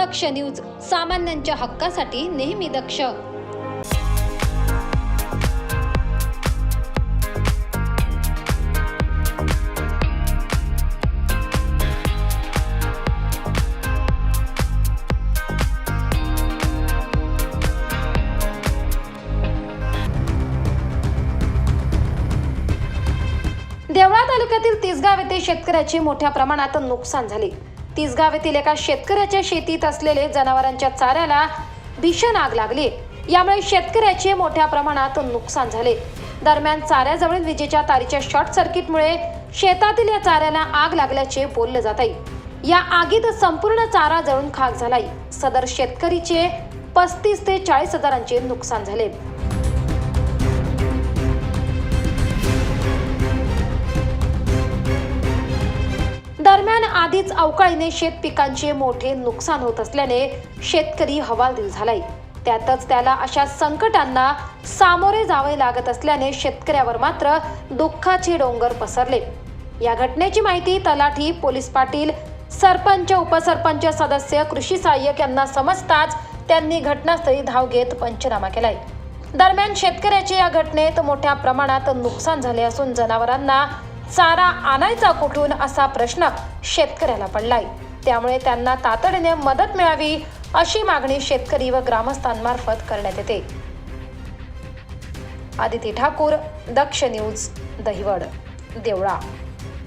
दक्ष news सामान्यांच्या हक्कासाठी नेहमी दक्ष. देवळा तालुक्यातील तिसगाव येथे शेतकऱ्याचे मोठ्या प्रमाणात नुकसान झाले. तिसगाव येथील एका शेतकऱ्याच्या शेतीत असलेले जनावरांच्या चाऱ्याला भीषण आग लागली. यामुळे शेतकऱ्याचे मोठ्या प्रमाणात नुकसान झाले. दरम्यान चाऱ्याजवळील विजेच्या तारीच्या शॉर्ट सर्किटमुळे शेतातील या चाऱ्याला आग लागल्याचे बोलले जात आहे. या आगीत संपूर्ण चारा जळून खाक झालाय. सदर शेतकरीचे पस्तीस ते चाळीस हजारांचे नुकसान झाले. दरम्यान आधीच अवकाळीने शेत पिकांचे मोठे नुकसान होत असल्याने शेतकरी हवालदिल झालाय. त्यातच त्याला अशा संकटांना सामोरे जावे लागत असल्याने शेतकऱ्यावर मात्र दुःखाचे डोंगर पसरले. या घटनेची माहिती तलाठी पोलीस पाटील सरपंच उपसरपंच सदस्य कृषी सहाय्यक यांना समजताच त्यांनी घटनास्थळी धाव घेत पंचनामा केलाय. दरम्यान शेतकऱ्याचे या घटनेत मोठ्या प्रमाणात नुकसान झाले असून जनावरांना चारा आणायचा कुठून असा प्रश्न शेतकऱ्याला पडलाय. त्यामुळे त्यांना तातडीने मदत मिळावी अशी मागणी शेतकरी व ग्रामस्थांमार्फत करण्यात येते. आदिती ठाकूर दक्ष न्यूज दहिवड देवळा.